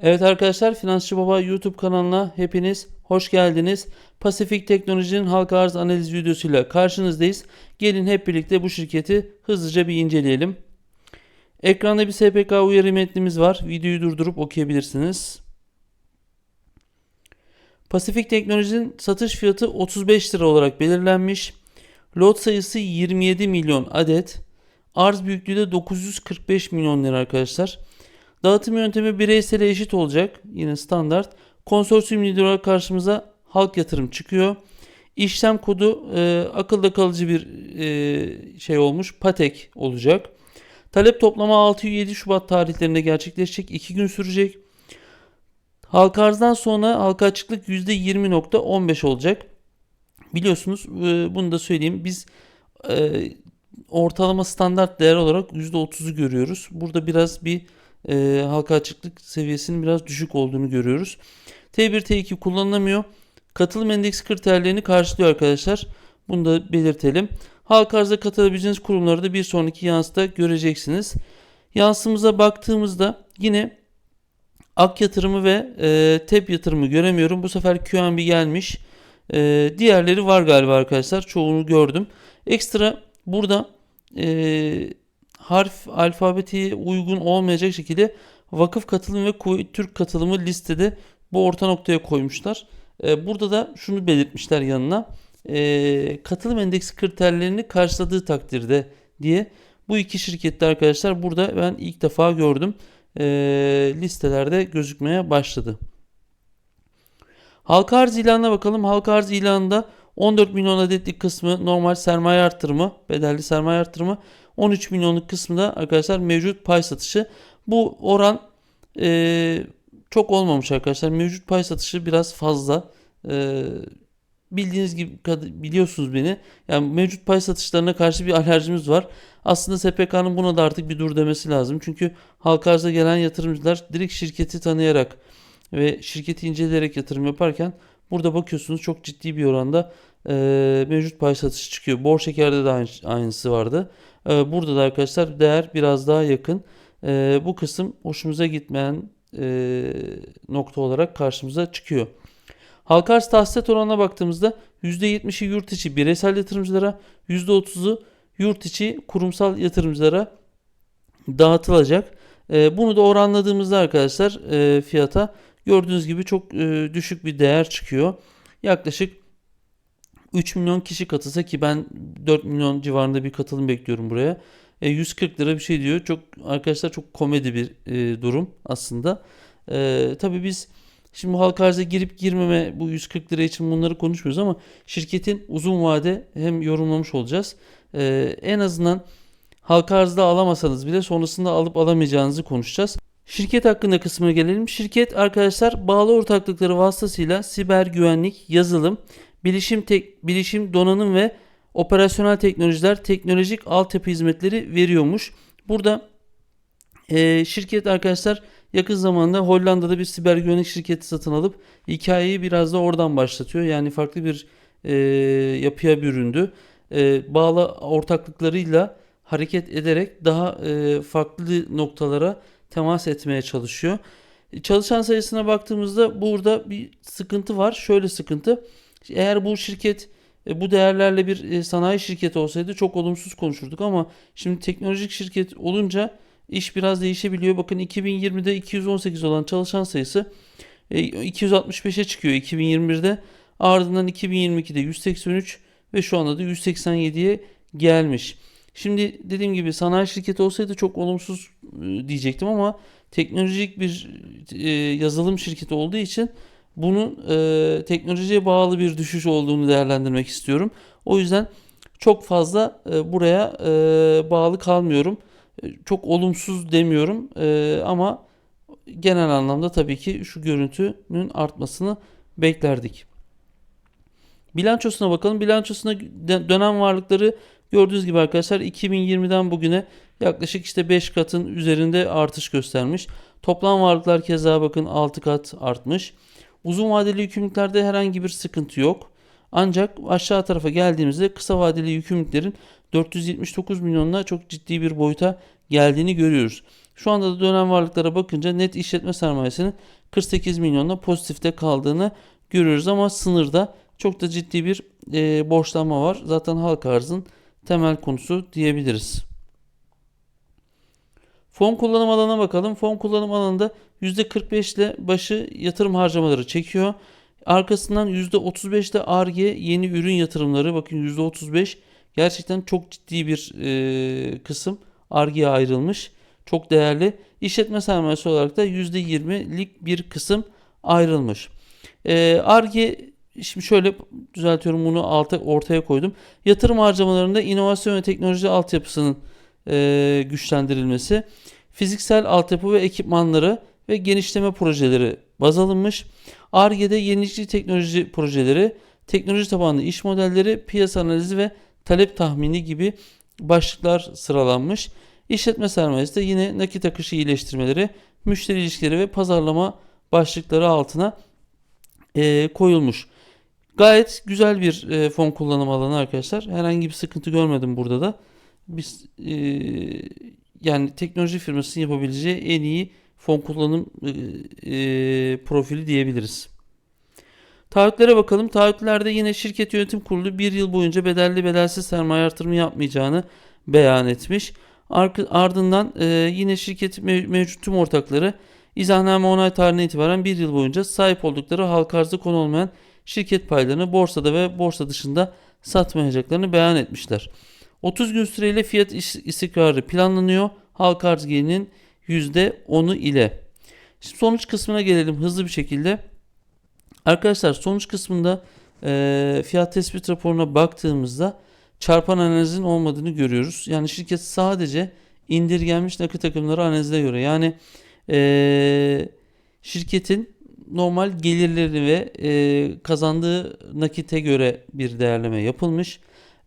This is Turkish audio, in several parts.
Evet arkadaşlar Finansçı Baba YouTube kanalına hepiniz hoş geldiniz. Pasifik Teknoloji'nin halka arz analiz videosuyla karşınızdayız. Gelin hep birlikte bu şirketi hızlıca bir inceleyelim. Ekranda bir SPK uyarı metnimiz var. Videoyu durdurup okuyabilirsiniz. Pasifik Teknoloji'nin satış fiyatı 35 lira olarak belirlenmiş. Lot sayısı 27 milyon adet. Arz büyüklüğü de 945 milyon lira arkadaşlar. Dağıtım yöntemi bireysele eşit olacak. Yine standart. Konsorsiyum lideri olarak karşımıza halk yatırım çıkıyor. İşlem kodu e, akılda kalıcı bir e, şey olmuş. Patek olacak. Talep toplama 6-7 Şubat tarihlerinde gerçekleşecek. 2 gün sürecek. Halka arzdan sonra halka açıklık %20.15 olacak. Biliyorsunuz e, bunu da söyleyeyim. Biz e, ortalama standart değer olarak %30'u görüyoruz. Burada biraz bir e, halka açıklık seviyesinin biraz düşük olduğunu görüyoruz. T1 T2 kullanılamıyor. Katılım endeksi kriterlerini karşılıyor arkadaşlar. Bunu da belirtelim. Halka arza katılabileceğiniz kurumları da bir sonraki yansıda göreceksiniz. Yansımıza baktığımızda yine Ak yatırımı ve e, TEP yatırımı göremiyorum. Bu sefer QNB gelmiş. E, diğerleri var galiba arkadaşlar. Çoğunu gördüm. Ekstra burada e, harf alfabetiye uygun olmayacak şekilde vakıf katılımı ve Kuveyt Türk katılımı listede bu orta noktaya koymuşlar. E, burada da şunu belirtmişler yanına. E, katılım endeksi kriterlerini karşıladığı takdirde diye. Bu iki şirkette arkadaşlar burada ben ilk defa gördüm. E, listelerde gözükmeye başladı. Halka arz ilanına bakalım. Halka arz ilanında 14 milyon adetlik kısmı normal sermaye artırımı, bedelli sermaye artırımı. 13 milyonluk kısmı da arkadaşlar mevcut pay satışı. Bu oran e, çok olmamış arkadaşlar. Mevcut pay satışı biraz fazla. E, bildiğiniz gibi biliyorsunuz beni. Yani mevcut pay satışlarına karşı bir alerjimiz var. Aslında SPK'nın buna da artık bir dur demesi lazım. Çünkü halka arza gelen yatırımcılar direkt şirketi tanıyarak ve şirketi inceleyerek yatırım yaparken burada bakıyorsunuz çok ciddi bir oranda e, mevcut pay satışı çıkıyor. Bor şekerde de aynı, aynısı vardı. E, burada da arkadaşlar değer biraz daha yakın. E, bu kısım hoşumuza gitmeyen e, nokta olarak karşımıza çıkıyor. Halka arz tahsilat oranına baktığımızda %70'i yurt içi bireysel yatırımcılara, %30'u yurt içi kurumsal yatırımcılara dağıtılacak. E, bunu da oranladığımızda arkadaşlar e, fiyata gördüğünüz gibi çok e, düşük bir değer çıkıyor. Yaklaşık 3 milyon kişi katılsa ki ben 4 milyon civarında bir katılım bekliyorum buraya. E, 140 lira bir şey diyor. Çok arkadaşlar çok komedi bir e, durum aslında. E, tabii biz şimdi halka arza girip girmeme bu 140 lira için bunları konuşmuyoruz ama şirketin uzun vade hem yorumlamış olacağız. E, en azından halka arzda alamasanız bile sonrasında alıp alamayacağınızı konuşacağız. Şirket hakkında kısmına gelelim. Şirket arkadaşlar bağlı ortaklıkları vasıtasıyla siber güvenlik, yazılım, bilişim tek, bilişim donanım ve operasyonel teknolojiler, teknolojik altyapı hizmetleri veriyormuş. Burada e, şirket arkadaşlar yakın zamanda Hollanda'da bir siber güvenlik şirketi satın alıp hikayeyi biraz da oradan başlatıyor. Yani farklı bir e, yapıya büründü. E, bağlı ortaklıklarıyla hareket ederek daha e, farklı noktalara temas etmeye çalışıyor. Çalışan sayısına baktığımızda burada bir sıkıntı var. Şöyle sıkıntı. Eğer bu şirket e, bu değerlerle bir e, sanayi şirketi olsaydı çok olumsuz konuşurduk ama şimdi teknolojik şirket olunca iş biraz değişebiliyor. Bakın 2020'de 218 olan çalışan sayısı 265'e çıkıyor 2021'de. Ardından 2022'de 183 ve şu anda da 187'ye gelmiş. Şimdi dediğim gibi sanayi şirketi olsaydı çok olumsuz e, diyecektim ama teknolojik bir yazılım şirketi olduğu için bunun e, teknolojiye bağlı bir düşüş olduğunu değerlendirmek istiyorum. O yüzden çok fazla e, buraya e, bağlı kalmıyorum. E, çok olumsuz demiyorum e, ama genel anlamda tabii ki şu görüntünün artmasını beklerdik. Bilançosuna bakalım. Bilançosuna dönem varlıkları gördüğünüz gibi arkadaşlar 2020'den bugüne yaklaşık işte 5 katın üzerinde artış göstermiş. Toplam varlıklar keza bakın 6 kat artmış. Uzun vadeli yükümlülüklerde herhangi bir sıkıntı yok. Ancak aşağı tarafa geldiğimizde kısa vadeli yükümlülüklerin 479 milyonla çok ciddi bir boyuta geldiğini görüyoruz. Şu anda da dönem varlıklara bakınca net işletme sermayesinin 48 milyonla pozitifte kaldığını görüyoruz ama sınırda çok da ciddi bir e, borçlanma var. Zaten halka arzın temel konusu diyebiliriz. Fon kullanım alanına bakalım. Fon kullanım alanında %45 ile başı yatırım harcamaları çekiyor. Arkasından %35 de ARGE yeni ürün yatırımları. Bakın %35 gerçekten çok ciddi bir e, kısım ARGE'ye ayrılmış. Çok değerli. İşletme sermayesi olarak da %20'lik bir kısım ayrılmış. ARGE Şimdi şöyle düzeltiyorum bunu alta ortaya koydum. Yatırım harcamalarında inovasyon ve teknoloji altyapısının e, güçlendirilmesi, fiziksel altyapı ve ekipmanları ve genişleme projeleri baz alınmış. ARGE'de yenilikçi teknoloji projeleri, teknoloji tabanlı iş modelleri, piyasa analizi ve talep tahmini gibi başlıklar sıralanmış. İşletme sermayesi de yine nakit akışı iyileştirmeleri, müşteri ilişkileri ve pazarlama başlıkları altına e, koyulmuş. Gayet güzel bir e, fon kullanım alanı arkadaşlar. Herhangi bir sıkıntı görmedim burada da. Biz e, yani teknoloji firmasının yapabileceği en iyi fon kullanım e, e, profili diyebiliriz. Taahhütlere bakalım. Taahhütlerde yine şirket yönetim kurulu bir yıl boyunca bedelli bedelsiz sermaye artırımı yapmayacağını beyan etmiş. Ardından e, yine şirket mevcut tüm ortakları izahname onay tarihinden itibaren bir yıl boyunca sahip oldukları halka arzı konu olmayan şirket paylarını borsada ve borsa dışında satmayacaklarını beyan etmişler. 30 gün süreyle fiyat istikrarı planlanıyor. Halka arz gelirinin %10'u ile. Şimdi sonuç kısmına gelelim hızlı bir şekilde. Arkadaşlar sonuç kısmında e, fiyat tespit raporuna baktığımızda çarpan analizin olmadığını görüyoruz. Yani şirket sadece indirgenmiş nakit akımları analizine göre yani e, şirketin normal gelirleri ve e, kazandığı nakite göre bir değerleme yapılmış.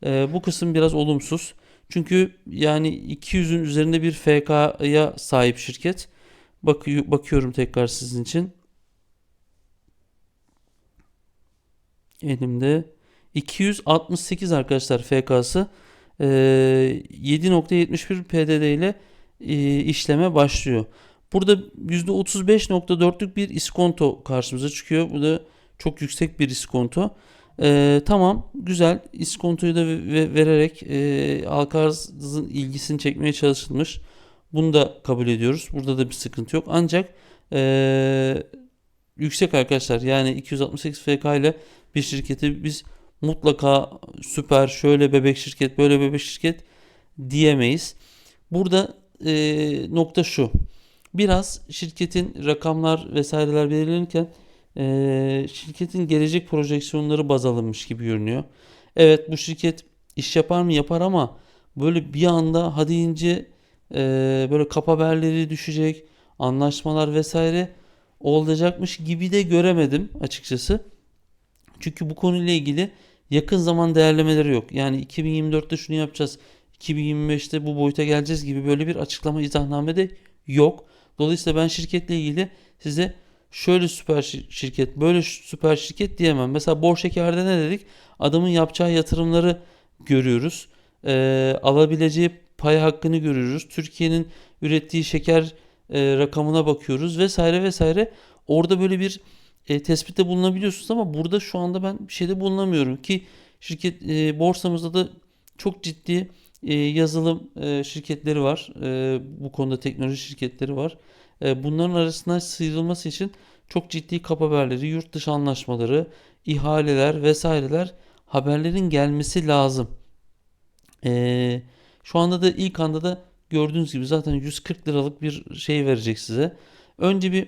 E, bu kısım biraz olumsuz. Çünkü yani 200'ün üzerinde bir FK'ya sahip şirket. Bak bakıyorum tekrar sizin için. Elimde 268 arkadaşlar FK'sı. E, 7.71 PDD ile e, işleme başlıyor. Burada %35.4'lük bir iskonto karşımıza çıkıyor. Bu da çok yüksek bir iskonto. Ee, tamam güzel iskontoyu da vererek e, halka arzın ilgisini çekmeye çalışılmış. Bunu da kabul ediyoruz. Burada da bir sıkıntı yok. Ancak e, yüksek arkadaşlar yani 268 FK ile bir şirketi biz mutlaka süper şöyle bebek şirket böyle bebek şirket diyemeyiz. Burada e, nokta şu biraz şirketin rakamlar vesaireler belirlenirken e, şirketin gelecek projeksiyonları baz alınmış gibi görünüyor. Evet bu şirket iş yapar mı yapar ama böyle bir anda hadi ince e, böyle kap haberleri düşecek anlaşmalar vesaire olacakmış gibi de göremedim açıkçası. Çünkü bu konuyla ilgili yakın zaman değerlemeleri yok. Yani 2024'te şunu yapacağız, 2025'te bu boyuta geleceğiz gibi böyle bir açıklama izahname de yok. Dolayısıyla ben şirketle ilgili size şöyle süper şirket, böyle süper şirket diyemem. Mesela bor şekerde ne dedik? Adamın yapacağı yatırımları görüyoruz. Ee, alabileceği pay hakkını görüyoruz. Türkiye'nin ürettiği şeker e, rakamına bakıyoruz vesaire vesaire. Orada böyle bir e, tespitte bulunabiliyorsunuz ama burada şu anda ben bir şeyde bulunamıyorum ki şirket e, borsamızda da çok ciddi e, yazılım e, şirketleri var. E, bu konuda teknoloji şirketleri var. E, bunların arasından sıyrılması için çok ciddi kap haberleri, yurt dışı anlaşmaları, ihaleler vesaireler haberlerin gelmesi lazım. E, şu anda da ilk anda da gördüğünüz gibi zaten 140 liralık bir şey verecek size. Önce bir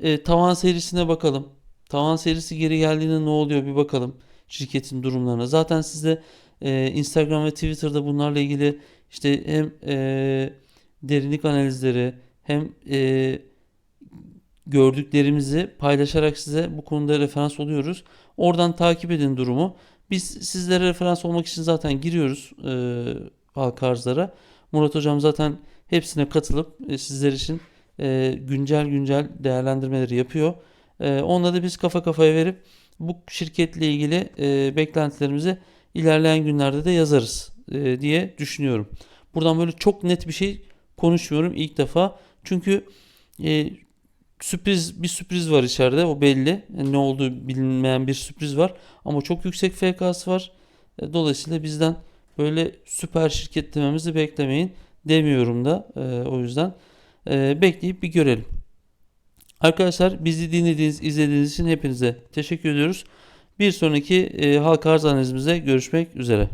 e, tavan serisine bakalım. Tavan serisi geri geldiğinde ne oluyor bir bakalım şirketin durumlarına. Zaten size e, Instagram ve Twitter'da bunlarla ilgili işte hem e, derinlik analizleri hem e, gördüklerimizi paylaşarak size bu konuda referans oluyoruz. Oradan takip edin durumu. Biz sizlere referans olmak için zaten giriyoruz e, halka. Murat Hocam zaten hepsine katılıp e, sizler için e, güncel güncel değerlendirmeleri yapıyor. E, onunla da biz kafa kafaya verip bu şirketle ilgili e, beklentilerimizi ilerleyen günlerde de yazarız e, diye düşünüyorum. Buradan böyle çok net bir şey konuşmuyorum ilk defa. Çünkü e, sürpriz bir sürpriz var içeride o belli. Yani ne olduğu bilinmeyen bir sürpriz var ama çok yüksek FK'sı var. E, Dolayısıyla bizden böyle süper şirket dememizi beklemeyin demiyorum da e, o yüzden e, bekleyip bir görelim. Arkadaşlar bizi dinlediğiniz, izlediğiniz için hepinize teşekkür ediyoruz. Bir sonraki e, halka arz analizimizde görüşmek üzere.